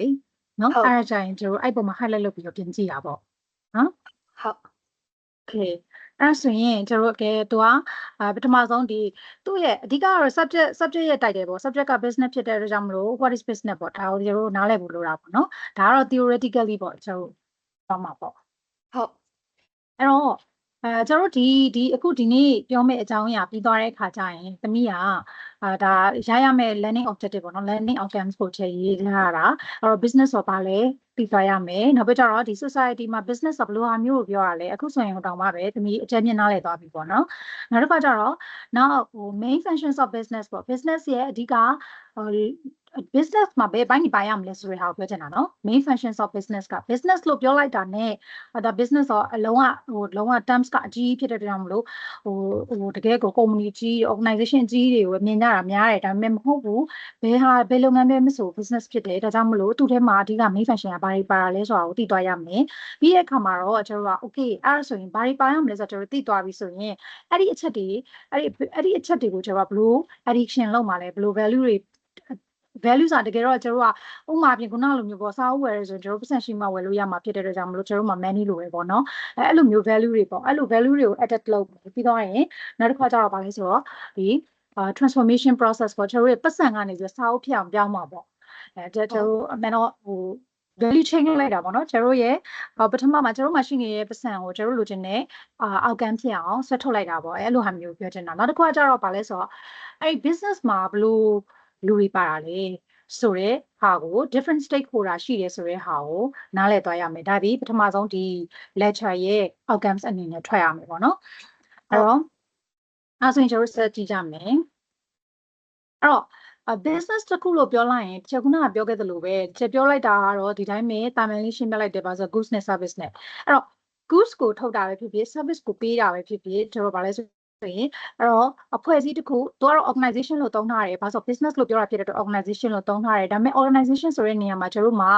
လေနော်ဟုတ်အဲ့ဒါကြရင်ကျွန်တော်တို့အဲ့ပုံမှာ highlight လုပ်ပြီးတော့ပြင်ကြည့်တာပေါ့နော်ဟုတ် Okay အဲ့ဒါဆိုရင်ကျွန်တော်တို့ကဲသူကအာပထမဆုံးဒီသူ့ရဲ့အဓိကကတော့ subject subject ရဲ့ title ပေါ့ subject က business ဖြစ်တဲ့အတွက်ကြောင့်မလို့ what is business ပေါ့ဒါကိုကျွန်တော်တို့နားလည်ဖို့လိုတာပေါ့နော်ဒါကတော့ theoretically ပေါ့ကျွန်တော်တို့ပြောမှာပေါ့ဟုတ်အဲ့တော့ အဲကျွန်တော်တို့ဒီဒီအခုဒီနေ့ပြောမယ့်အကြောင်းအရာပြီးသွားတဲ့အခါကျရင်သမီးကအာဒါရရမယ့် learning objective ပေါ့နော် learning outcomes ကိုချက်ရေးထားတာအဲ့တော့ business ဆိုပါလဲပြီးသွားရမယ်နောက်ပြီးတော့ဒီ society မှာ business ဆိုဘယ်လိုဟာမျိုးကိုပြောရလဲအခုဆိုရင်ဟိုတောင်မှပဲသမီးအကျဉ်းမြင့်နားလည်သွားပြီပေါ့နော်နောက်တစ်ခါကျတော့နောက်ဟို main functions of business ပေါ့ business ရဲ့အဓိကဟို business မှာဘယ်ဘိုင်းနေပါရမလဲဆိုတဲ့ဟာကိုပြောချင်တာနော် main functions of business က business လို့ပြောလိုက်တာနဲ့အဲဒါ business တော့အလုံးဝဟိုလုံးဝ terms ကအကြီးကြီးဖြစ်တဲ့အတွက်ကြောင့်မလို့ဟိုဟိုတကယ်ကို company ကြီး organization ကြီးတွေကိုမြင်ကြတာများတယ်ဒါပေမဲ့မဟုတ်ဘူးဘယ်ဟာဘယ်လုပ်ငန်းပဲမဆို business ဖြစ်တယ်ဒါကြောင့်မလို့သူ့ထဲမှာအဓိက main function ကဘာတွေပါတာလဲဆိုတာကိုသိသွားရမယ်ပြီးတဲ့အခါမှာတော့ကျွန်တော်တို့က okay အဲ့ဒါဆိုရင်ဘာတွေပါရမလဲဆိုတော့ကျွန်တော်တို့သိသွားပြီဆိုရင်အဲ့ဒီအချက်တွေအဲ့ဒီအဲ့ဒီအချက်တွေကိုကျွန်တော်ကဘယ်လို addiction လုပ်မှာလဲဘယ်လို value တွေ value ဆိုတာတကယ်တော့ကျွန်တော်တို့ကဥပမာပြင်ခုနလိုမျိုးပေါ့စာအုပ်ဝယ်ရဆိုရင်ကျွန်တော်တို့ပတ်စံရှိမှဝယ်လို့ရမှာဖြစ်တဲ့အတွက်ကြောင့်မလို့ကျွန်တော်တို့မှာ many လိုပဲပေါ့နော်အဲအဲ့လိုမျိုး value တွေပေါ့အဲ့လို value တွေကို edit လုပ်ပြီးတော့ရင်နောက်တစ်ခါကျတော့ဗာလဲဆိုတော့ဒီအာ transformation process ပေါ့ကျွန်တော်တို့ရဲ့ပတ်စံကနေပြီးစာအုပ်ဖြစ်အောင်ပြောင်းမှာပေါ့အဲကျွန်တော်တို့အမှန်တော့ဟို value chain လုပ်လိုက်တာပေါ့နော်ကျွန်တော်တို့ရဲ့ပထမမှာကျွန်တော်တို့မှာရှိနေတဲ့ပတ်စံကိုကျွန်တော်တို့လိုချင်တဲ့အာ outcome ဖြစ်အောင်ဆွဲထုတ်လိုက်တာပေါ့အဲ့လိုဟာမျိုးပြောချင်တာနောက်တစ်ခါကျတော့ဗာလဲဆိုတော့အဲ့ business မှာဘယ်လို လူတွေပါတာလဲဆိုရဲဟာကို different stakeholder ရှိတယ်ဆိုရဲဟာကိုနားလည်သွားရမယ်ဒါဒီပထမဆုံးဒီ lecture ရဲ့ outcomes အနေနဲ့ထွက်ရမယ်ပေါ့နော်အဲ့တော့အဲ့ဆိုရင်ကျွန်တော်တို့ဆက်ကြည့်ကြမယ်အဲ့တော့အ business တစ်ခုလို့ပြောလိုက်ရင်ချက်ခုနကပြောခဲ့သလိုပဲချက်ပြောလိုက်တာကတော့ဒီတိုင်းပဲတာမန်လေးရှင်းပြလိုက်တယ်ပါဆို goods နဲ့ service နဲ့အဲ့တော့ goods ကိုထုတ်တာပဲဖြစ်ဖြစ် service ကိုပေးတာပဲဖြစ်ဖြစ်ကျွန်တော်ဗာလဲဆို ဆိုရင်အဲ့တော့အဖွဲ့အစည်းတစ်ခုသူကတော့ organization လို့သုံးထားတယ်ဘာလို့ဆို business လို့ပြောတာဖြစ်တဲ့အတွက် organization လို့သုံးထားတယ်ဒါပေမဲ့ organization ဆိုတဲ့နေရာမှာကျွန်တော်တို့မှာ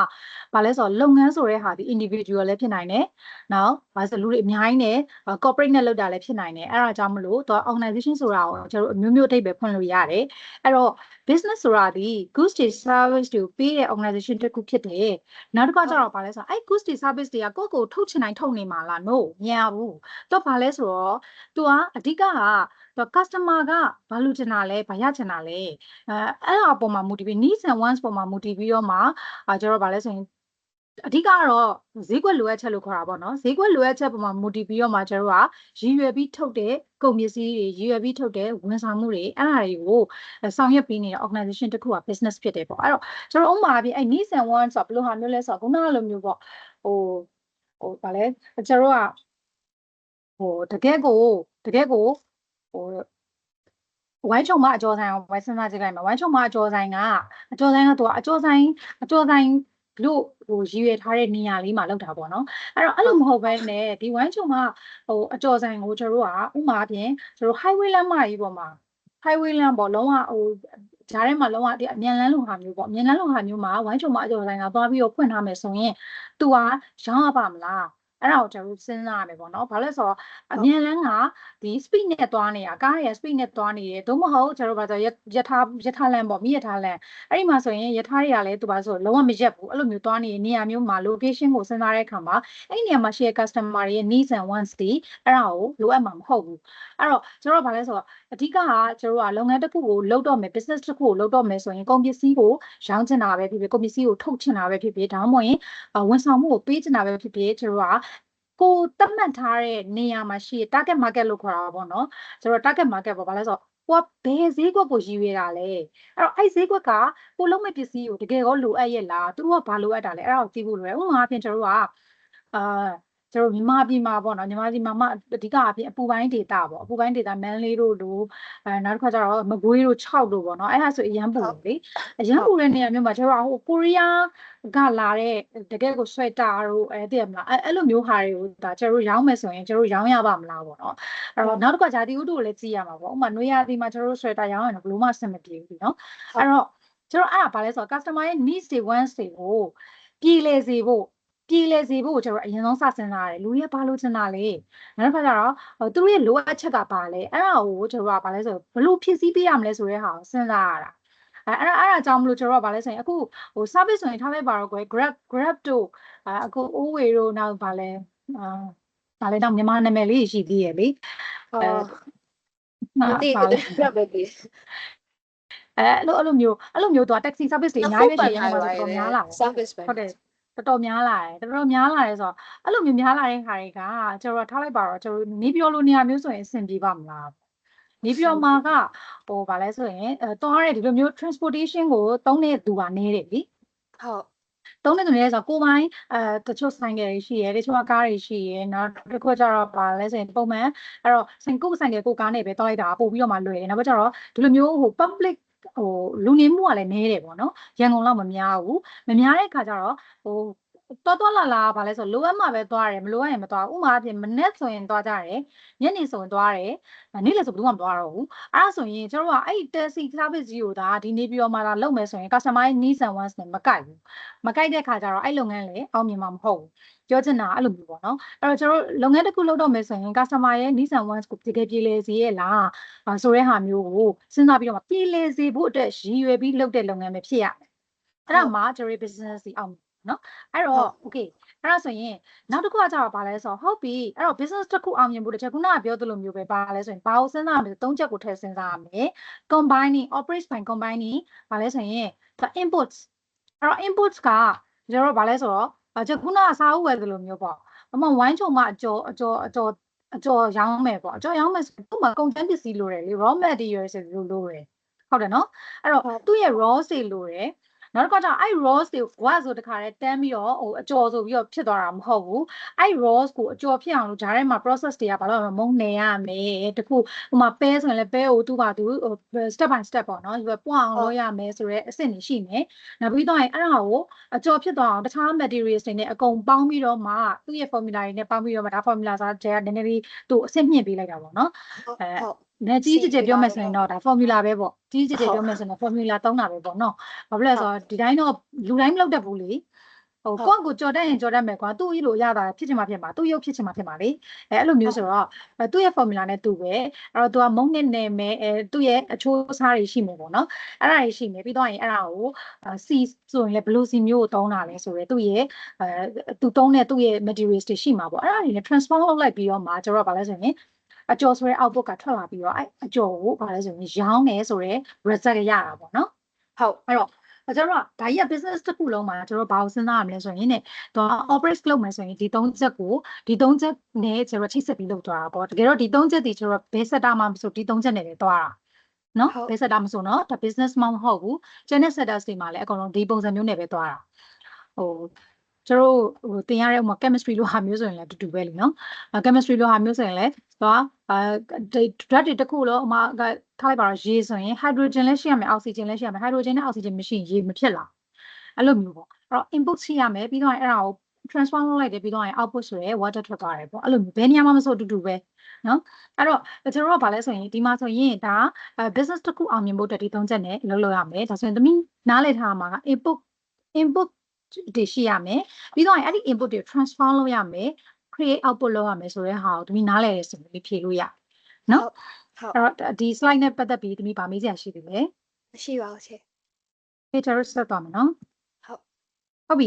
ဘာလဲဆိုတော့လုပ်ငန်းဆိုတဲ့ဟာဒီ individual လည်းဖြစ်နိုင်တယ်။နောက်ဘာလို့ဆိုလူတွေအများကြီးနဲ့ corporate နဲ့လုပ်တာလည်းဖြစ်နိုင်တယ်။အဲ့ဒါကြောင့်မလို့သူက organization ဆိုတာကိုကျွန်တော်တို့အမျိုးမျိုးအဓိပ္ပာယ်ဖွင့်လို့ရတယ်။အဲ့တော့ business ဆိုတာဒီ goods တွေ service တွေကိုပေးတဲ့ organization တစ်ခုဖြစ်တယ်။နောက်တစ်ခါကျတော့ဘာလဲဆိုတော့အဲ့ goods တွေ service တွေကကိုယ့်ကိုယ်ထုတ်ချင်တိုင်းထုတ်နေမှာလား no မရဘူး။တော့ဘာလဲဆိုတော့ तू ကအဓိကကသူ customer ကဘာလို့ချင်တာလဲဘာရချင်တာလဲအဲအဲ့ဒါအပေါ်မှာ motivate needs and wants ပေါ်မှာ motivate ပြီးတော့မှအာကျွန်တော်ဗာလဲဆိုရင်အဓိကကတော့ဈေးကွက်လိုအပ်ချက်လို့ခေါ်တာပေါ့နော်ဈေးကွက်လိုအပ်ချက်ပေါ်မှာ motivate ပြီးတော့မှကျွန်တော်ကရည်ရွယ်ပြီးထုတ်တဲ့ကုန်ပစ္စည်းတွေရည်ရွယ်ပြီးထုတ်တဲ့ဝန်ဆောင်မှုတွေအဲ့ဒါတွေကိုဆောင်ရွက်ပြီးနေတဲ့ organization တစ်ခုက business ဖြစ်တယ်ပေါ့အဲ့တော့ကျွန်တော်ဥပမာပြအဲ့ needs and wants ဆိုဘယ်လိုဟာမျိုးလဲဆိုတော့ခုနကလိုမျိုးပေါ့ဟိုဟိုဗာလဲကျွန်တော်ကဟိုတကယ်ကို တကယ်ကိုဟိုဝိုင်းချုံမအကျော်ဆိုင်အောင်ဝိုင်းစဉ်းစားကြည့်လိုက်မယ်ဝိုင်းချုံမအကျော်ဆိုင်ကအကျော်ဆိုင်ကသူကအကျော်ဆိုင်အကျော်ဆိုင်လို့ဟိုရည်ရွယ်ထားတဲ့နေရာလေးမှာလောက်တာပေါ့နော်အဲ့တော့အဲ့လိုမဟုတ်ဘဲနဲ့ဒီဝိုင်းချုံမဟိုအကျော်ဆိုင်ကိုကျွန်တော်တို့ကဥမာပြင်ကျွန်တော် highway လမ်းမကြီးပေါ်မှာ highway လမ်းပေါ့လုံးဝဟိုဂျားထဲမှာလုံးဝဒီအမြန်လမ်းလိုဟာမျိုးပေါ့အမြန်လမ်းလိုဟာမျိုးမှာဝိုင်းချုံမအကျော်ဆိုင်ကသွားပြီးတော့ဖွင့်ထားမယ်ဆိုရင် तू ကရောင်းရပါမလား အဲ့ဒါကိုကျွန်တော်တို့စဉ်းစားရမယ်ပေါ့နော်။ဘာလို့လဲဆိုတော့အမြန်လန်းကဒီ speed နဲ့သွားနေတာကားရဲ့ speed နဲ့သွားနေတယ်။သို့မဟုတ်ကျွန်တော်တို့ဘာဆိုရထားရထားလမ်းပေါ့မိရထားလမ်းအဲ့ဒီမှာဆိုရင်ရထားတွေကလည်းသူဘာဆိုလုံးဝမရက်ဘူးအဲ့လိုမျိုးသွားနေနေရာမျိုးမှာ location ကိုစဉ်းစားတဲ့အခါမှာအဲ့ဒီနေရာမှာ share customer တွေရဲ့ needs and wants တွေအဲ့ဒါကိုလိုအပ်မှာမဟုတ်ဘူး။အဲ့တော့ကျွန်တော်တို့ဘာလဲဆိုတော့အဓိကကကျွန်တော်တို့ကလုပ်ငန်းတစ်ခုကိုလုပ်တော့မယ် business တစ်ခုကိုလုပ်တော့မယ်ဆိုရင်ကုန်ပစ္စည်းကိုရောင်းချင်တာပဲဖြစ်ဖြစ်ကုန်ပစ္စည်းကိုထုတ်ချင်တာပဲဖြစ်ဖြစ်ဒါမှမဟုတ်ရင်ဝန်ဆောင်မှုကိုပေးချင်တာပဲဖြစ်ဖြစ်ကျွန်တော်တို့က ကိုသတ်မှတ်ထားတဲ့နေရာမှာရှိ target market လို့ခေါ်တာပေါ့နော်ဆိုတော့ target market ပေါ့ဘာလဲဆိုတော့ကိုကဘယ်ဈေးကွက်ကိုရည်ရွယ်တာလဲအဲ့တော့အဲ့ဈေးကွက်ကကိုလုံးမဲ့ပစ္စည်းကိုတကယ်ကောလိုအပ်ရဲ့လားသူတို့ကဘာလိုအပ်တာလဲအဲ့ဒါကိုသိဖို့လိုတယ်ဥပမာအပြင်ကျွန်တော်တို့ကအာ ကျွန်တော်မြန်မာပြည်မှာပေါ့နော်မြန်မာပြည်မှာမှအဓိကအပြင်အပူပိုင်းဒေတာပေါ့အပူပိုင်းဒေတာမန်လေးတို့တို့အဲနောက်တစ်ခါကျတော့မကွေးတို့6တို့ပေါ့နော်အဲ့ဒါဆိုအရန်ပူတယ်လေအရန်ပူတဲ့နေရာမျိုးမှာကျွန်တော်ဟိုကိုရီးယားကလာတဲ့တကယ်ကိုဆွဲတာတို့အဲသိရမလားအဲအဲ့လိုမျိုးဟာတွေကိုဒါကျွန်တော်ရောင်းမယ်ဆိုရင်ကျွန်တော်ရောင်းရပါမလားပေါ့နော်အဲ့တော့နောက်တစ်ခါဂျာတီဥတုကိုလည်းကြည့်ရမှာပေါ့ဥပမာနွေရာသီမှာကျွန်တော်ဆွဲတာရောင်းရင်တော့ဘယ်လို့မှအဆင်မပြေဘူးနော်အဲ့တော့ကျွန်တော်အဲ့ဒါဘာလဲဆိုတော့ customer ရဲ့ needs တွေ wants တွေကိုပြည်လဲစေဖို့ ပြည်လဲစေဖို့ကျွန်တော်အရင်ဆုံးစစဉ်းစားရတယ်လူတွေကဘာလို့ချင်တာလဲနောက်တစ်ခါကျတော့သူတို့ရဲ့လိုအပ်ချက်ကဘာလဲအဲ့ဒါကိုကျွန်တော်ကဘာလဲဆိုဘယ်လိုဖြည့်ဆည်းပေးရမလဲဆိုတဲ့ဟာကိုစဉ်းစားရတာအဲအဲ့ဒါအဲ့ဒါအကြောင်းမလို့ကျွန်တော်ကဗာလဲဆိုရင်အခုဟို service ဆိုရင်ထားလိုက်ပါတော့ကွယ် Grab Grab တို့အာအခု Oway တို့နောက်ဗာလဲအာဗာလဲတော့မြန်မာနာမည်လေးရှိသေးရဲ့လေအော်အဲမသိဗာဘူးလဲပြပဲပြီအဲအဲ့လိုအဲ့လိုမျိုးအဲ့လိုမျိုးတော့ taxi service တွေအများကြီးပဲရှိရမှာတော်တော်များလာတယ် service ပဲဟုတ်တယ် တော်တော်များလာတယ်တော်တော်များလာတယ်ဆိုတော့အဲ့လိုမျိုးများလာတဲ့ခါတွေကကျွန်တော်ထားလိုက်ပါတော့ကျွန်တော်နေပြောလို့နေရာမျိုးဆိုရင်အဆင်ပြေပါမလားနေပြောမှာကဟိုဗာလဲဆိုရင်အဲတွားရတဲ့ဒီလိုမျိုး transportation ကိုသုံးတဲ့သူကနေတယ်လीဟုတ်သုံးတဲ့သူတွေလဲဆိုတော့ကိုယ်ပိုင်းအဲတချို့ဆိုင်ကယ်တွေရှိရဲတချို့ကကားတွေရှိရဲနောက်တစ်ခုကကျတော့ဗာလဲဆိုရင်ပုံမှန်အဲ့တော့ဆိုင်ကိုယ်ဆိုင်ကယ်ကိုယ်ကားနဲ့ပဲတွားလိုက်တာပို့ပြီးတော့မှလွယ်တယ်နောက်ပြီးကျတော့ဒီလိုမျိုးဟို public ဟိုလူနေမှုကလည်းနည်းတယ်ပေါ့နော်ရန်ကုန်လောက်မများဘူးမများတဲ့ခါကျတော့ဟို တော်တော်လာလာဗာလဲဆိုလိုအပ်မှပဲသွားရတယ်မလိုအပ်ရင်မသွားဘူးဥပမာအဖြစ်မနေ့ဆိုရင်သွားကြတယ်ညနေဆိုရင်သွားတယ်နေ့လည်ဆိုဘယ်သူမှမသွားတော့ဘူးအဲ့ဒါဆိုရင်ကျတို့ကအဲ့ဒီ taxi service ကြီးကိုဒါဒီနေပြီးတော့မှလာလုပ်မယ်ဆိုရင် customer needs and wants နဲ့မကိုက်ဘူးမကိုက်တဲ့ခါကျတော့အဲ့လုပ်ငန်းလေအောင်မြင်မှာမဟုတ်ဘူးပြောချင်တာအဲ့လိုမျိုးပေါ့နော်အဲ့တော့ကျတို့လုပ်ငန်းတစ်ခုလုပ်တော့မယ်ဆိုရင် customer ရဲ့ needs and wants ကိုတကယ်ပြေလည်စေရဲ့လားအာဆိုတဲ့ဟာမျိုးကိုစဉ်းစားပြီးတော့မှပြေလည်စေဖို့အတွက်ရည်ရွယ်ပြီးလုပ်တဲ့လုပ်ငန်းပဲဖြစ်ရမယ်အဲ့ဒါမှကျတို့ business ကြီးအောင် နော်အဲ့တော့ okay အဲ့ဒါဆိုရင်နောက်တစ်ခုကကြတော့ဗာလဲဆိုတော့ဟုတ်ပြီအဲ့တော့ business တစ်ခုအောင်မြင်ဖို့တစ်ချက်ခုနကပြောသလိုမျိုးပဲဗာလဲဆိုရင်ဘာကိုစဉ်းစားရမလဲသုံးချက်ကိုထည့်စဉ်းစားရမယ် combining operates by combining ဗာလဲဆိုရင် the inputs အဲ့တော့ inputs ကကျတော့ဗာလဲဆိုတော့အချက်ခုနကစာအုပ်ဝယ်သလိုမျိုးပေါ့အမဝိုင်းချုံမအကျော်အကျော်အကျော်အကျော်ရောင်းမယ်ပေါ့အကျော်ရောင်းမယ်ဆိုသူ့မှာကုန်ကျန်းပစ္စည်းလိုတယ်လေ raw materials တွေလိုတယ်ဟုတ်တယ်နော်အဲ့တော့သူ့ရဲ့ raw တွေလိုတယ် နောက်တစ်ခါကျအဲ့ rose တွေကိုကွာဆိုတခါတည်းတန်းပြီးတော့ဟိုအကျော်ဆိုပြီးတော့ဖြစ်သွားတာမဟုတ်ဘူးအဲ့ rose ကိုအကျော်ဖြစ်အောင်လို့ဂျားထဲမှာ process တွေကဘာလို့လဲမုံနေရမယ်တခုဟိုမှာပဲဆိုရင်လည်းပဲကိုသူ့ဘာသူဟို step by step ပေါ့နော်ဒီပွားအောင်လုပ်ရမယ်ဆိုရဲအဆင့်တွေရှိမယ်နောက်ပြီးတော့အဲ့ဒါကိုအကျော်ဖြစ်သွားအောင်တခြား materials တွေနဲ့အကုန်ပေါင်းပြီးတော့မှသူ့ရဲ့ formula တွေနဲ့ပေါင်းပြီးတော့မှဒါ formula ဆိုတဲ့နည်းနည်းလေးသူ့အဆင့်မြင့်ပေးလိုက်တာပေါ့နော်ဟုတ်အဲဟုတ် နည်းကြီးကြည်ကြည်စီပြောမယ်ပါဆိုရင်တော့တော့ဒါ formula ပဲပေါ့ကြီးကြည်ကြည်ဟုတ်ပြောမယ်ဆိုရင်တော့ formula သုံးတာပဲပေါ့နော်ဘာဖြစ်လဲဟုတ်ဆိုတော့ဒီတိုင်းတော့လူတိုင်းမလုပ်တတ်ဘူးလေဟိုဟုတ်ကိုယ့်ကိုကြော်တတ်ရင်ကြော်တတ်မယ်ကွာသူ့ကြီးလိုရတာဖြစ်ချင်မှဖြစ်မှာသူ့ရုပ်ဖြစ်ချင်မှဖြစ်မှာလေအဲအဲ့လိုမျိုးဆိုတော့အဲသူ့ရဲ့ formula နဲ့သူ့ပဲအဲ့တော့သူကမုံနဲ့နယ်မယ်အဲသူ့ရဲ့အချိုးအစားတွေရှိမယ်ပေါ့နော်အဲ့ဒါတွေရှိမယ်ပြီးတော့ရင်အဲ့ဒါကိုစီဆိုရင်လည်းဘယ်လိုစီမျိုးကိုသုံးတာလဲဆိုရဲသူ့ရဲ့အဲသူသုံးတဲ့သူ့ရဲ့ materials တွေရှိမှာပေါ့အဲ့ဒါတွေနဲ့ transform လုပ်လိုက်ပြီးတော့မှကျတော့ဗာလဲဆိုရင် အကျော်ဆိုတဲ့ output ကထွက်လာပြီးတော့အဲ့အကျော်ကိုဗာလဲဆိုရင်ရောင်းတယ်ဆိုတော့ result ရတာပေါ့နော်ဟုတ်အဲ့တော့ကျွန်တော်ကဒါကြီးက business တစ်ခုလုံးမှာကျွန်တော်ဘာကိုစဉ်းစားရမလဲဆိုရင်ねတော့ operate လုပ်မယ်ဆိုရင်ဒီ၃ချက်ကိုဒီ၃ချက်နဲ့ကျွန်တော်ချိတ်ဆက်ပြီးလုပ်သွားတာပေါ့တကယ်တော့ဒီ၃ချက်ဒီကျွန်တော်ဘယ် sector မှာမဆိုဒီ၃ချက်နဲ့ပဲသွားတာနော်ဟုတ်ဘယ် sector မဆိုနော်ဒါ business မှမဟုတ်ဘူး channel sectors တွေမှာလည်းအကုန်လုံးဒီပုံစံမျိုးနဲ့ပဲသွားတာဟို ကျွန်တော်ဟိုတင်ရတဲ့ဥပမာ chemistry လိုဟာမျိုးဆိုရင်လည်းအတူတူပဲလीနော်အဲ chemistry လိုဟာမျိုးဆိုရင်လည်းသွားအဲ drug တွေတစ်ခုလုံးအမကထားလိုက်ပါတော့ရေဆိုရင် hydrogen လည်းရှိရမယ် oxygen လည်းရှိရမယ် hydrogen နဲ့ oxygen မရှိရင်ရေမဖြစ်လာအဲ့လိုမျိုးပေါ့အဲ့တော့ input ရှိရမယ်ပြီးတော့အဲ့ဒါကို transform လုပ်လိုက်တယ်ပြီးတော့ရင် output ဆိုရဲ water ထွက်သွားတယ်ပေါ့အဲ့လိုမျိုးဘယ်နေရာမှာမဆိုအတူတူပဲနော်အဲ့တော့ကျွန်တော်တို့ကဘာလဲဆိုရင်ဒီမှာဆိုရင်ဒါအဲ business တစ်ခုအောင်မြင်ဖို့အတွက်ဒီသုံးချက်နဲ့လုပ်လို့ရမယ်ဒါဆိုရင်သမီးနားလည်ထားမှာက input input တွေရှိရမယ်ပြီးတော့ရင်အဲ့ဒီ input တွေ transform လုပ်ရမယ် create output လုပ်ရမယ်ဆိုတဲ့ဟာကိုသမီးနားလည်ရဆိုပြီးဖြေလို့ရနော်ဟုတ်အဲ့တော့ဒီ slide နဲ့ပတ်သက်ပြီးသမီးဗာမေးစရာရှိသေးလဲမရှိပါဘူးချေ picture ဆက်သွားမယ်နော်